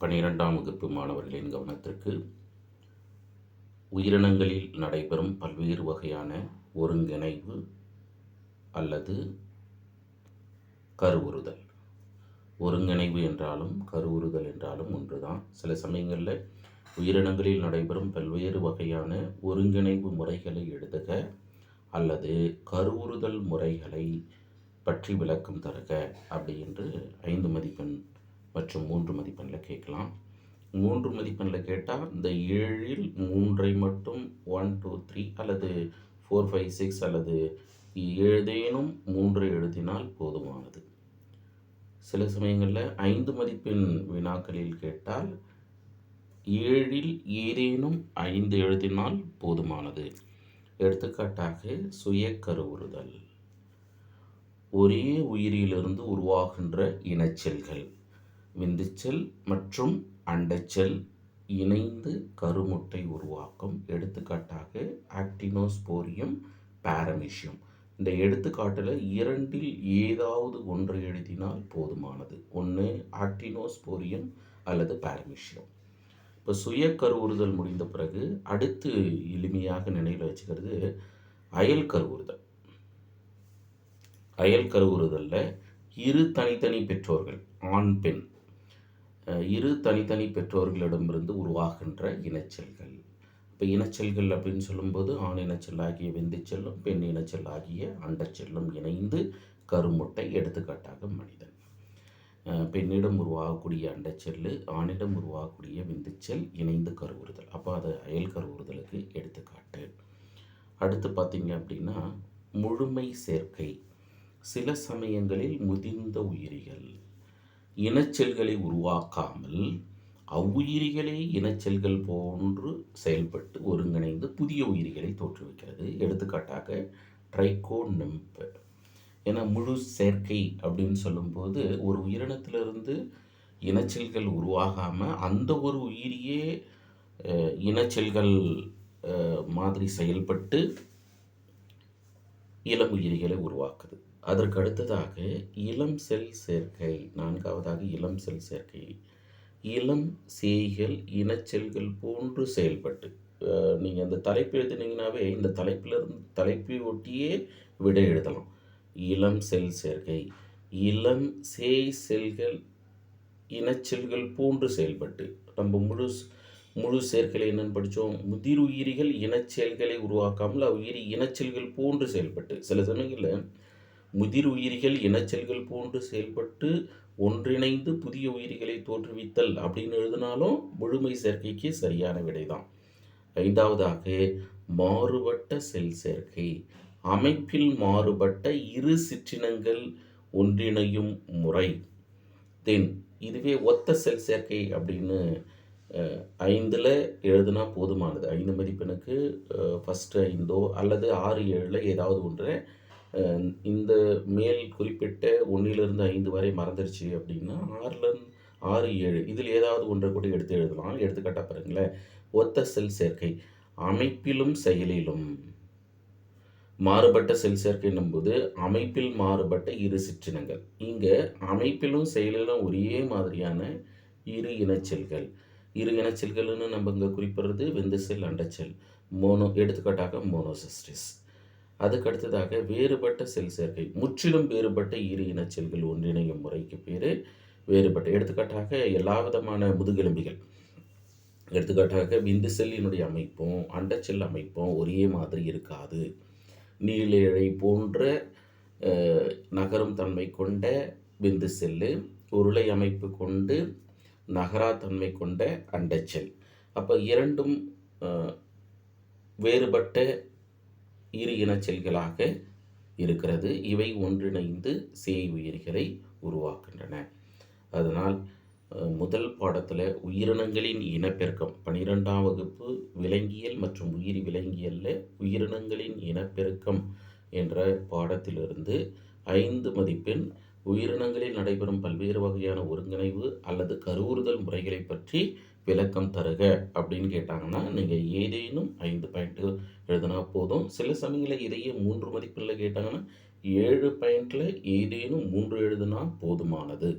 பனிரெண்டாம் வகுப்பு மாணவர்களின் கவனத்திற்கு உயிரினங்களில் நடைபெறும் பல்வேறு வகையான ஒருங்கிணைவு அல்லது கருவுறுதல். ஒருங்கிணைவு என்றாலும் கருவுறுதல் என்றாலும் ஒன்றுதான். சில சமயங்களில் உயிரினங்களில் நடைபெறும் பல்வேறு வகையான ஒருங்கிணைவு முறைகளை எழுதுக அல்லது கருவுறுதல் முறைகளை பற்றி விளக்கம் தருக அப்படி என்று ஐந்து மதிப்பெண் மற்றும் மூன்று மதிப்பெண்ணில் கேட்கலாம். மூன்று மதிப்பெண்ணில் கேட்டால் இந்த ஏழில் மூன்றை மட்டும் ஒன் டூ த்ரீ அல்லது ஃபோர் ஃபைவ் சிக்ஸ் அல்லது ஏதேனும் மூன்று எழுதினால் போதுமானது. சில சமயங்களில் ஐந்து மதிப்பெண் வினாக்களில் கேட்டால் ஏழில் ஏதேனும் ஐந்து எழுதினால் போதுமானது. எடுத்துக்காட்டாக சுய கருவுறுதல். ஒரே உயிரிலிருந்து உருவாகின்ற இனச்செல்கள். விந்துச்செல் மற்றும் அண்டச்செல் இணைந்து கருமுட்டை உருவாக்கும் எடுத்துக்காட்டாக ஆக்டினோஸ்போரியம் பாரமிஷியம் இந்த எடுத்துக்காட்டில் இரண்டில் ஏதாவது ஒன்று எழுதினால் போதுமானது. ஒன்று ஆக்டினோஸ்போரியம் அல்லது பாரமிஷியம் இப்போ சுய கருவுறுதல் முடிந்த பிறகு அடுத்து எளிமையாக நினைவில் வச்சுக்கிறது அயல் கருவுறுதல். அயல் கருவுறுதலில் இரு தனித்தனி பெற்றோர்கள் ஆண் பெண். இரு தனித்தனி பெற்றோர்களிடமிருந்து உருவாகின்ற இனச்செல்கள். இப்போ இனச்செல்கள் அப்படின்னு சொல்லும்போது ஆண் இனச்செல் ஆகிய விந்துச்செல்லும் பெண் இனச்செல் ஆகிய அண்டச்செல்லும் இணைந்து கருமுட்டை எடுத்துக்காட்டாக மனிதன். பெண்ணிடம் உருவாகக்கூடிய அண்டச்செல்லு ஆணிடம் உருவாகக்கூடிய விந்துச்செல் இணைந்து கருவுறுதல். அப்போ அது அயல் கருவுறுதலுக்கு எடுத்துக்காட்டு. அடுத்து பார்த்திங்க அப்படின்னா முழுமை சேர்க்கை. சில சமயங்களில் முதிர்ந்த உயிரிகள் இனச்செல்களை உருவாக்காமல் அவ்வுயிரிகளே இனச்செல்கள் போன்று செயல்பட்டு ஒருங்கிணைந்து புதிய உயிரிகளை தோற்றுவிக்கிறது. எடுத்துக்காட்டாக ட்ரைகோ நெம்பு ஏன்னா முழு சேர்க்கை அப்படின்னு சொல்லும்போது ஒரு உயிரினத்திலிருந்து இனச்செல்கள் உருவாகாமல் அந்த ஒரு உயிரியே இனச்செல்கள் மாதிரி செயல்பட்டு இளம் உயிரிகளை உருவாக்குது. அதற்கு அடுத்ததாக இளம் செல் சேர்க்கை நான்காவதாக இளம் செல் சேர்க்கை. இளம் சேய்கள் இனச்செல்கள் போன்று செயல்பட்டு நீங்கள் அந்த தலைப்பு எழுதினீங்கன்னாவே இந்த தலைப்பிலிருந்து தலைப்பை ஒட்டியே விடை எழுதலாம். இளம் செல் சேர்க்கை. இளம் சேய் செல்கள் இனச்செல்கள் போன்று செயல்பட்டு நம்ம முழு முழு சேர்க்கையில் என்னென்னு படித்தோம் முதிர் உயிரிகள் இனச்செல்களை உருவாக்காமல் அவ்வுயிரி இனச்செல்கள் போன்று செயல்பட்டு. சில சமயங்களில் முதிர் உயிரிகள் இனச்செல்கள் போன்று செயல்பட்டு ஒன்றிணைந்து புதிய உயிரிகளை தோற்றுவித்தல் அப்படின்னு எழுதினாலும் முழுமை சேர்க்கைக்கு சரியான விடைதான். ஐந்தாவதாக மாறுபட்ட செல் சேர்க்கை. அமைப்பில் மாறுபட்ட இரு சிற்றினங்கள் ஒன்றிணையும் முறை. தென் இதுவே ஒத்த செல் சேர்க்கை அப்படின்னு ஐந்தில் எழுதுனா போதுமானது. ஐந்து மதிப்பெனுக்கு ஃபஸ்ட்டு ஐந்தோ அல்லது ஆறு ஏழில் ஏதாவது ஒன்று இந்த மேல் குறிப்பிட்ட ஒன்றிலிருந்து ஐந்து வரை மறந்துருச்சு அப்படின்னா ஆறுலேருந்து ஆறு ஏழு. இதில் ஏதாவது ஒன்றை கூட எடுத்து எழுதலாம். எடுத்துக்காட்டாக பாருங்களேன். ஒத்த செல் சேர்க்கை. அமைப்பிலும் செயலிலும். மாறுபட்ட செல் சேர்க்கை என்னும்போது அமைப்பில் மாறுபட்ட இரு சிற்றினங்கள். இங்கே அமைப்பிலும் செயலிலும் ஒரே மாதிரியான இரு இனச்செல்கள் இரு இனச்செல்கள்னு நம்ம இங்கே குறிப்பிடுறது வெந்து செல் அண்டச்செல் மோனோ எடுத்துக்காட்டாக மோனோசிஸ்டிஸ். அதுக்கு அடுத்ததாக வேறுபட்ட செல் சேர்க்கை. முற்றிலும் வேறுபட்ட இரு இனச்செல்கள் ஒன்றிணையும் முறைக்கு பேர் வேறுபட்ட. எடுத்துக்காட்டாக எல்லா விதமான முதுகெலும்பிகள். எடுத்துக்காட்டாக விந்து செல்லினுடைய அமைப்பும் அண்டச்செல் அமைப்பும் ஒரே மாதிரி இருக்காது. நீளிழை போன்ற நகரும் தன்மை கொண்ட விந்து செல்லு உருளை அமைப்பு கொண்டு நகரா தன்மை கொண்ட அண்டச்செல் அப்போ இரண்டும் வேறுபட்ட இரு இனச்செல்களாக இருக்கிறது. இவை ஒன்றிணைந்து சேய் உயிரிகளை உருவாக்கின்றன அதனால் முதல் பாடத்தில் உயிரினங்களின் இனப்பெருக்கம் பனிரெண்டாம் வகுப்பு விலங்கியல் மற்றும் உயிரி விலங்கியலில் உயிரினங்களின் இனப்பெருக்கம் என்ற பாடத்திலிருந்து ஐந்து மதிப்பெண் உயிரினங்களில் நடைபெறும் பல்வேறு வகையான ஒருங்கிணைவு அல்லது கருவுறுதல் முறைகளை பற்றி விளக்கம் தருக அப்படின்னு கேட்டாங்கன்னா நீங்கள் ஏதேனும் ஐந்து பாயிண்ட்டு எழுதினா போதும். சில சமயங்களில் இதையே மூன்று மதிப்பெண்ணில் கேட்டாங்கன்னா ஏழு பாயிண்டில் ஏதேனும் மூன்று எழுதுனா போதுமானது.